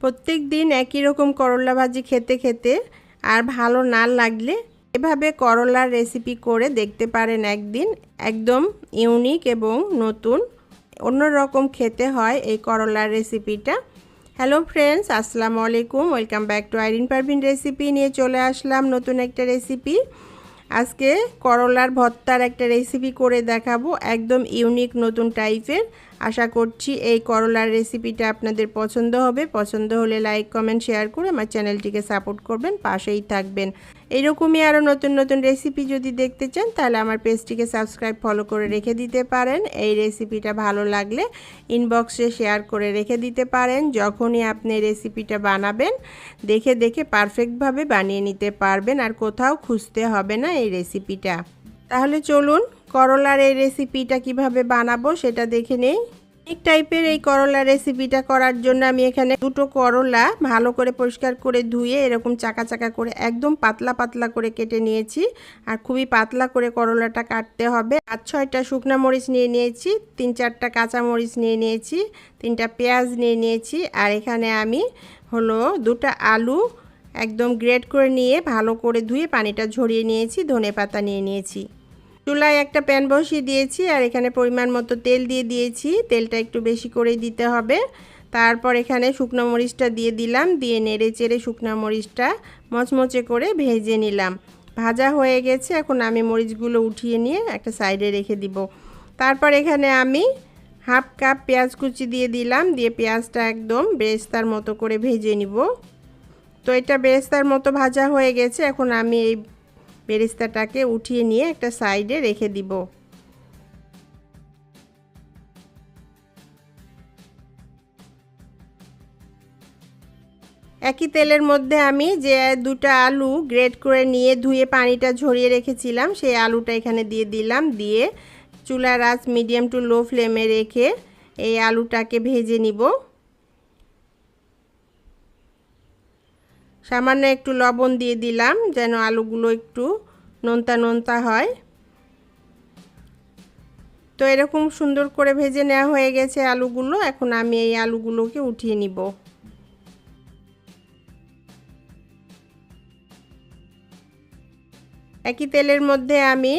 প্রত্যেক দিন একই রকম করলা ভাজি খেতে খেতে আর ভালো না লাগলে এভাবে করলার রেসিপি করে দেখতে পারেন একদিন। একদম ইউনিক এবং নতুন অন্যরকম খেতে হয় এই করলার রেসিপিটা হ্যালো ফ্রেন্ডস আসসালামু আলাইকুম। Welcome back to Irin Parvin recipe নিয়ে চলে আসলাম নতুন একটা রেসিপি আজকে করলার ভর্তার একটা রেসিপি করে দেখাবো, একদম ইউনিক নতুন টাইপের আশা করছি এই করলার রেসিপিটা আপনাদের পছন্দ হবে। পছন্দ হলে লাইক কমেন্ট শেয়ার করে আমার চ্যানেলটিকে সাপোর্ট করবেন, পাশেই থাকবেন। এইরকমই আরও নতুন নতুন রেসিপি যদি দেখতে চান, তাহলে আমার পেজটিকে সাবস্ক্রাইব ফলো করে রেখে দিতে পারেন। এই রেসিপিটা ভালো লাগলে ইনবক্সে শেয়ার করে রেখে দিতে পারেন। যখনই আপনি রেসিপিটা বানাবেন, দেখে দেখে পারফেক্টভাবে বানিয়ে নিতে পারবেন আর কোথাও খুঁজতে হবে না এই রেসিপিটা তাহলে চলুন করলার এই রেসিপিটা কীভাবে বানাবো সেটা দেখে নেই। এক টাইপের এই করলা রেসিপিটা করার জন্য আমি এখানে দুটো করলা ভালো করে পরিষ্কার করে ধুয়ে এরকম চাকা চাকা করে একদম পাতলা পাতলা করে কেটে নিয়েছি। আর খুবই পাতলা করে করলাটা কাটতে হবে। পাঁচ, ছয়টা শুকনো মরিচ নিয়ে নিয়েছি, তিন, চারটা কাঁচা মরিচ নিয়ে নিয়েছি, তিনটা পেঁয়াজ নিয়ে নিয়েছি। আর এখানে আমি হলো দুটা আলু একদম গ্রেট করে নিয়ে ভালো করে ধুয়ে পানিটা ঝরিয়ে নিয়েছি ধনে পাতা নিয়ে নিয়েছি। চুলায় একটা প্যান বসিয়ে দিয়েছি আর এখানে পরিমাণ মতো তেল দিয়ে দিয়েছি। তেলটা একটু বেশি করেই দিতে হবে। তারপর এখানে শুকনো মরিচটা দিয়ে দিলাম, দিয়ে নেড়ে চেড়ে শুকনো মরিচটা মচমচে করে ভেজে নিলাম। ভাজা হয়ে গেছে, এখন আমি মরিচগুলো উঠিয়ে নিয়ে একটা সাইডে রেখে দিব। তারপর এখানে আমি হাফ কাপ পেঁয়াজ কুচি দিয়ে দিলাম, দিয়ে পেঁয়াজটা একদম বেরেস্তার মতো করে ভেজে নিব। তো এটা বেরেস্তার মতো ভাজা হয়ে গেছে, এখন আমি এই বেরেস্তাটাকে উঠিয়ে নিয়ে একটা সাইডে রেখে দিব। একই তেলের মধ্যে আমি যে দুটা আলু গ্রেট করে নিয়ে ধুয়ে পানিটা ঝরিয়ে রেখেছিলাম, সেই আলুটা এখানে দিয়ে দিলাম। দিয়ে চুলার আঁচ মিডিয়াম টু লো ফ্লেমে রেখে এই আলুটাকে ভেজে নিব। সামান্য একটু লবণ দিয়ে দিলাম যেন আলুগুলো একটু নোনতা নোনতা হয়। তো এরকম সুন্দর করে ভেজে নেওয়া হয়ে গেছে আলুগুলো। এখন আমি এই আলুগুলোকে উঠিয়ে নিব। একই তেলের মধ্যে আমি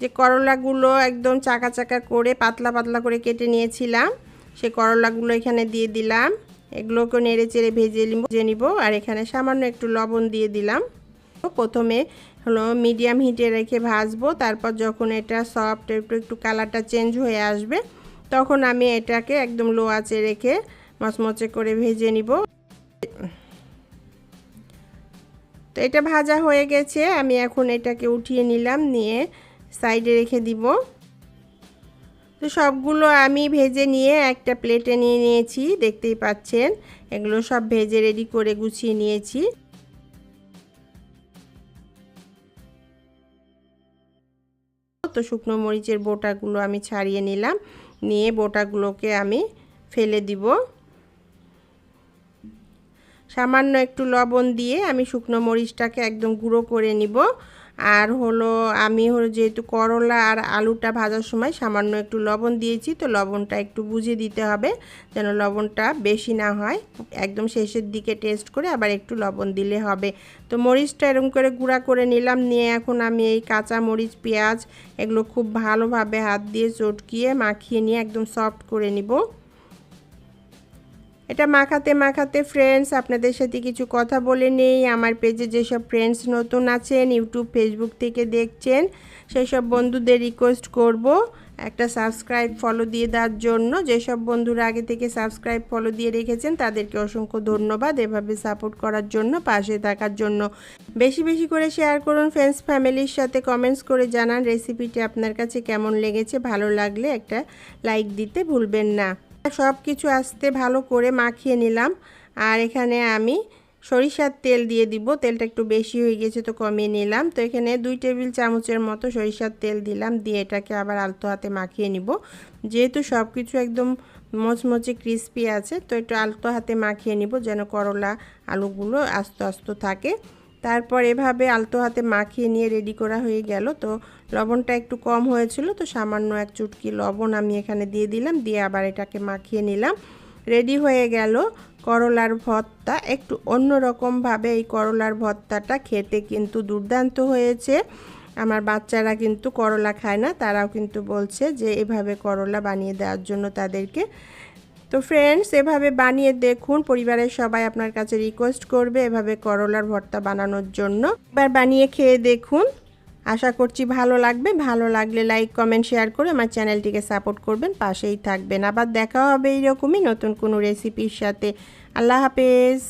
যে করলাগুলো একদম চাকা চাকা করে পাতলা পাতলা করে কেটে নিয়েছিলাম, সে করলাগুলো এখানে দিয়ে দিলাম। এগুলোকে নেড়ে চেড়ে ভেজে ভেজে নিব। আর এখানে সামান্য একটু লবণ দিয়ে দিলাম। প্রথমে হলো মিডিয়াম হিটে রেখে ভাজবো। তারপর যখন এটা সফট একটু একটু কালারটা চেঞ্জ হয়ে আসবে, তখন আমি এটাকে একদম লো আঁচে রেখে মচমচে করে ভেজে নিব। তো এটা ভাজা হয়ে গেছে। আমি এখন এটাকে উঠিয়ে নিলাম, নিয়ে সাইডে রেখে দিব। তো সবগুলো আমি ভেজে নিয়ে একটা প্লেটে নিয়ে নিয়েছি, দেখতেই পাচ্ছেন। এগুলো সব ভেজে রেডি করে গুছিয়ে নিয়েছি। তো শুকনো মরিচের বোটাগুলো আমি ছাড়িয়ে নিলাম। নিয়ে বোটাগুলোকে আমি ফেলে দিব। সামান্য একটু লবণ দিয়ে আমি শুকনো মরিচটাকে একদম গুঁড়ো করে নিব। আর হলো আমি হলো যেহেতু করলা আর আলুটা ভাজার সময় সামান্য একটু লবণ দিয়েছি, তো লবণটা একটু বুঝে দিতে হবে যেন লবণটা বেশি না হয়। একদম শেষের দিকে টেস্ট করে আবার একটু লবণ দিলে হবে। তো মরিচটা এরকম করে গুঁড়া করে নিলাম, নিয়ে এখন আমি এই কাঁচা মরিচ, পেঁয়াজ এগুলো খুব ভালোভাবে হাত দিয়ে চটকিয়ে মাখিয়ে নিয়ে একদম সফট করে নিব। এটা মাখাতে মাখাতে ফ্রেন্ডস আপনাদের সাথে কিছু কথা বলে নেই। আমার পেজে যেসব ফ্রেন্ডস নতুন আছেন ইউটিউব ফেসবুক থেকে দেখছেন সেই সব বন্ধুদের রিকোয়েস্ট করব। একটা সাবস্ক্রাইব ফলো দিয়ে দেওয়ার জন্য। যেসব বন্ধুরা আগে থেকে সাবস্ক্রাইব ফলো দিয়ে রেখেছেন, তাদেরকে অসংখ্য ধন্যবাদ এভাবে সাপোর্ট করার জন্য, পাশে থাকার জন্য। বেশি বেশি করে শেয়ার করুন ফ্রেন্ডস ফ্যামিলির সাথে কমেন্টস করে জানান। রেসিপিটি আপনার কাছে কেমন লেগেছে, ভালো লাগলে একটা লাইক দিতে ভুলবেন না। সব কিছু আস্তে ভালো করে মাখিয়ে নিলাম। আর এখানে আমি সরিষার তেল দিয়ে দিব। তেলটা একটু বেশি হয়ে গেছে তো কমিয়ে নিলাম। তো এখানে দুই টেবিল চামচের মতো সরিষার তেল দিলাম। দিয়ে এটাকে আবার আলতো হাতে মাখিয়ে নিব। যেহেতু সব কিছু একদম মচমচে ক্রিস্পি আছে, তো একটু আলতো হাতে মাখিয়ে নিব যেন করলা আলুগুলো আস্তে আস্তে থাকে। তারপর এভাবে আলতো হাতে মাখিয়ে নিয়ে রেডি করা হয়ে গেল। তো লবণটা একটু কম হয়েছিল, তো সামান্য এক চুটকি লবণ আমি এখানে দিয়ে দিলাম, দিয়ে আবার এটাকে মাখিয়ে নিলাম। রেডি হয়ে গেল করলার ভর্তা। একটু অন্যরকমভাবে এই করলার ভর্তাটা খেতে কিন্তু দুর্দান্ত হয়েছে। আমার বাচ্চারা কিন্তু করলা খায় না, তারাও কিন্তু বলছে যে এভাবে করলা বানিয়ে দেওয়ার জন্য তাদেরকে তো ফ্রেন্ডস এভাবে বানিয়ে দেখুন, পরিবারের সবাই আপনার কাছে রিকোয়েস্ট করবে এভাবে করলার ভর্তা বানানোর জন্য। এবার বানিয়ে খেয়ে দেখুন। আশা করছি ভালো লাগবে। ভালো লাগলে লাইক কমেন্ট শেয়ার করে আমার চ্যানেলটিকে সাপোর্ট করবেন। পাশেই থাকবেন। আবার দেখা হবে এইরকমই নতুন কোনো রেসিপির সাথে। আল্লাহ হাফেজ।